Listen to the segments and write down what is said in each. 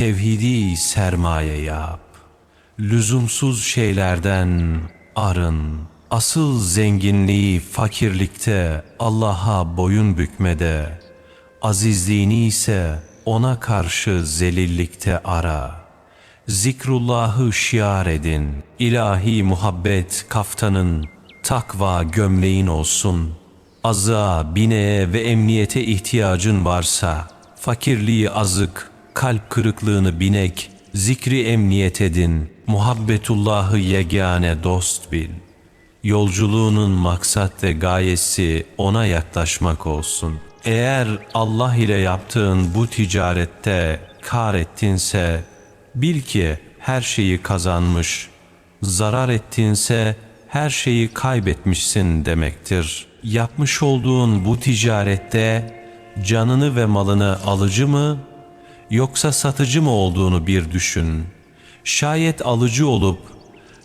tevhidi sermaye yap. Lüzumsuz şeylerden arın. Asıl zenginliği fakirlikte, Allah'a boyun bükmede, azizliğini ise ona karşı zelillikte ara. Zikrullahı şiar edin, ilahi muhabbet kaftanın, takva gömleğin olsun. Azığa, bineğe ve emniyete ihtiyacın varsa, fakirliği azık, kalp kırıklığını binek, zikri emniyet edin, muhabbetullahı yegane dost bil. Yolculuğunun maksat ve gayesi ona yaklaşmak olsun. Eğer Allah ile yaptığın bu ticarette kar ettinse, bil ki her şeyi kazanmış, zarar ettinse her şeyi kaybetmişsin demektir. Yapmış olduğun bu ticarette canını ve malını alıcı mı yoksa satıcı mı olduğunu bir düşün. Şayet alıcı olup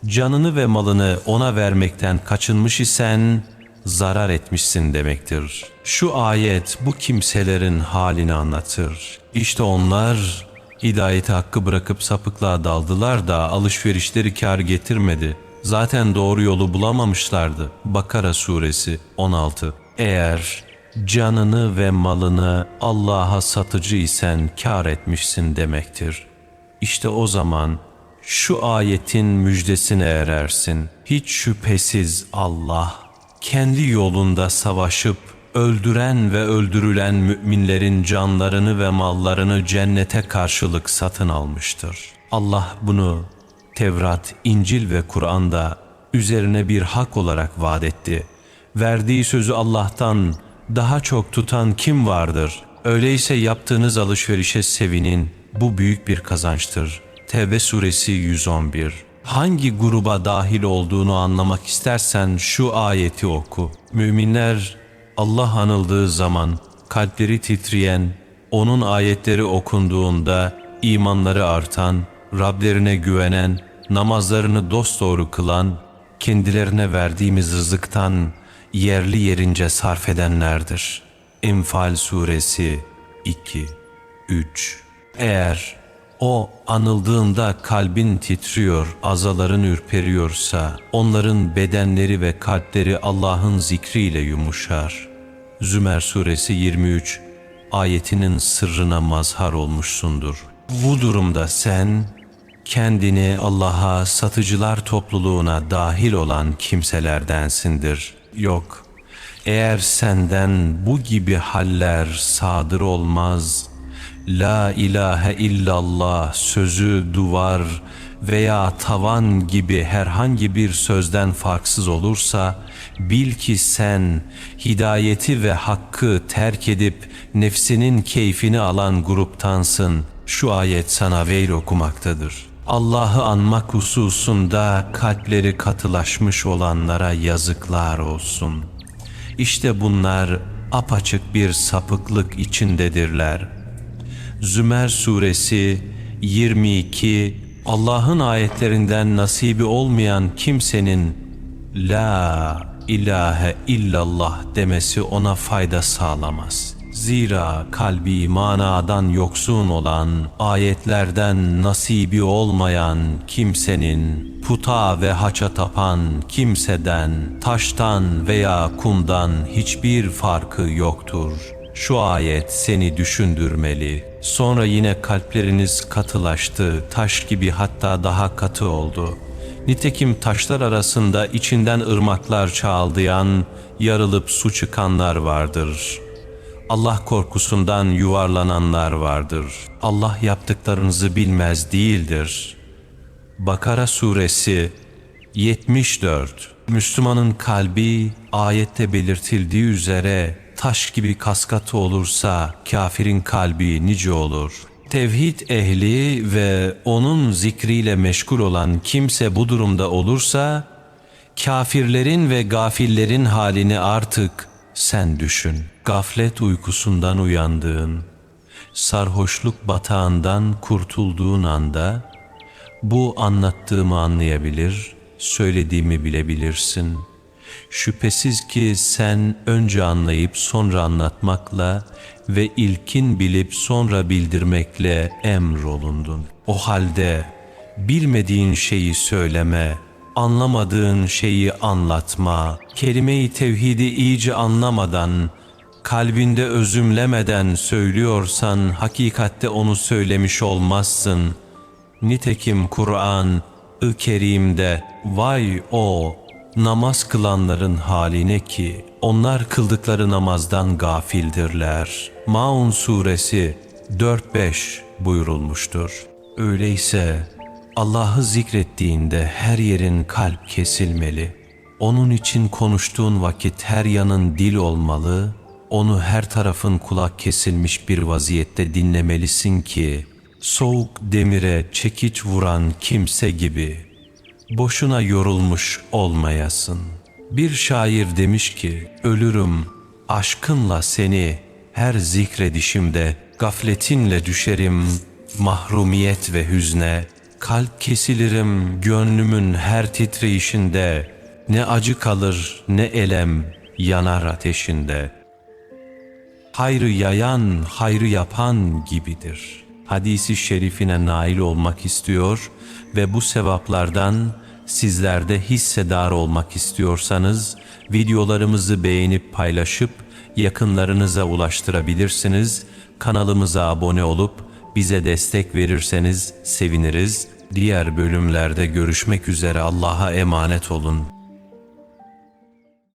canını ve malını ona vermekten kaçınmış isen zarar etmişsin demektir. Şu ayet bu kimselerin halini anlatır. İşte onlar hidayeti hakkı bırakıp sapıklığa daldılar da alışverişleri kar getirmedi. Zaten doğru yolu bulamamışlardı. Bakara suresi 16 Eğer canını ve malını Allah'a satıcı isen kar etmişsin demektir. İşte o zaman şu ayetin müjdesine erersin. Hiç şüphesiz Allah kendi yolunda savaşıp öldüren ve öldürülen müminlerin canlarını ve mallarını cennete karşılık satın almıştır. Allah bunu Tevrat, İncil ve Kur'an'da üzerine bir hak olarak vaat etti. Verdiği sözü Allah'tan daha çok tutan kim vardır? Öyleyse yaptığınız alışverişe sevinin. Bu büyük bir kazançtır. Tevbe suresi 111 Hangi gruba dahil olduğunu anlamak istersen şu ayeti oku. Müminler Allah anıldığı zaman kalpleri titreyen, onun ayetleri okunduğunda imanları artan, Rablerine güvenen, namazlarını dosdoğru kılan, kendilerine verdiğimiz rızıktan yerli yerince sarf edenlerdir. Enfal suresi 2 3 Eğer o anıldığında kalbin titriyor, azaların ürperiyorsa, onların bedenleri ve kalpleri Allah'ın zikriyle yumuşar. Zümer suresi 23 ayetinin sırrına mazhar olmuşsundur. Bu durumda sen kendini Allah'a satıcılar topluluğuna dahil olan kimselerdensindir. Yok, eğer senden bu gibi haller sadır olmaz, La ilahe illallah sözü duvar veya tavan gibi herhangi bir sözden farksız olursa, bil ki sen hidayeti ve hakkı terk edip nefsinin keyfini alan gruptansın. Şu ayet sana veil okumaktadır. Allah'ı anmak hususunda kalpleri katılaşmış olanlara yazıklar olsun. İşte bunlar apaçık bir sapıklık içindedirler. Zümer suresi 22 Allah'ın ayetlerinden nasibi olmayan kimsenin La ilahe illallah demesi ona fayda sağlamaz. Zira kalbi manadan yoksun olan, ayetlerden nasibi olmayan kimsenin, puta ve haça tapan kimseden, taştan veya kumdan hiçbir farkı yoktur. Şu ayet seni düşündürmeli. Sonra yine kalpleriniz katılaştı, taş gibi hatta daha katı oldu. Nitekim taşlar arasında içinden ırmaklar çağıldayan, yarılıp su çıkanlar vardır.'' Allah korkusundan yuvarlananlar vardır. Allah yaptıklarınızı bilmez değildir. Bakara suresi 74 Müslümanın kalbi ayette belirtildiği üzere taş gibi kaskatı olursa kafirin kalbi nice olur. Tevhid ehli ve onun zikriyle meşgul olan kimse bu durumda olursa kafirlerin ve gafillerin halini artık sen düşün. Gaflet uykusundan uyandığın, sarhoşluk batağından kurtulduğun anda bu anlattığımı anlayabilir, söylediğimi bilebilirsin. Şüphesiz ki sen önce anlayıp sonra anlatmakla ve ilkin bilip sonra bildirmekle emrolundun. O halde bilmediğin şeyi söyleme, anlamadığın şeyi anlatma, kelime-i tevhidi iyice anlamadan, kalbinde özümlemeden söylüyorsan hakikatte onu söylemiş olmazsın. Nitekim Kur'an-ı Kerim'de vay o namaz kılanların haline ki onlar kıldıkları namazdan gafildirler. Maun suresi 4-5 buyurulmuştur. Öyleyse Allah'ı zikrettiğinde her yerin kalp kesilmeli. Onun için konuştuğun vakit her yanın dil olmalı, onu her tarafın kulak kesilmiş bir vaziyette dinlemelisin ki, soğuk demire çekiç vuran kimse gibi, boşuna yorulmuş olmayasın. Bir şair demiş ki, ölürüm aşkınla seni her zikredişimde, gafletinle düşerim, mahrumiyet ve hüzne, kalp kesilirim gönlümün her titreyişinde, ne acı kalır ne elem yanar ateşinde. Hayrı yayan, hayrı yapan gibidir. Hadisi şerifine nail olmak istiyor ve bu sevaplardan sizlerde hissedar olmak istiyorsanız videolarımızı beğenip paylaşıp yakınlarınıza ulaştırabilirsiniz. Kanalımıza abone olup bize destek verirseniz seviniriz. Diğer bölümlerde görüşmek üzere Allah'a emanet olun.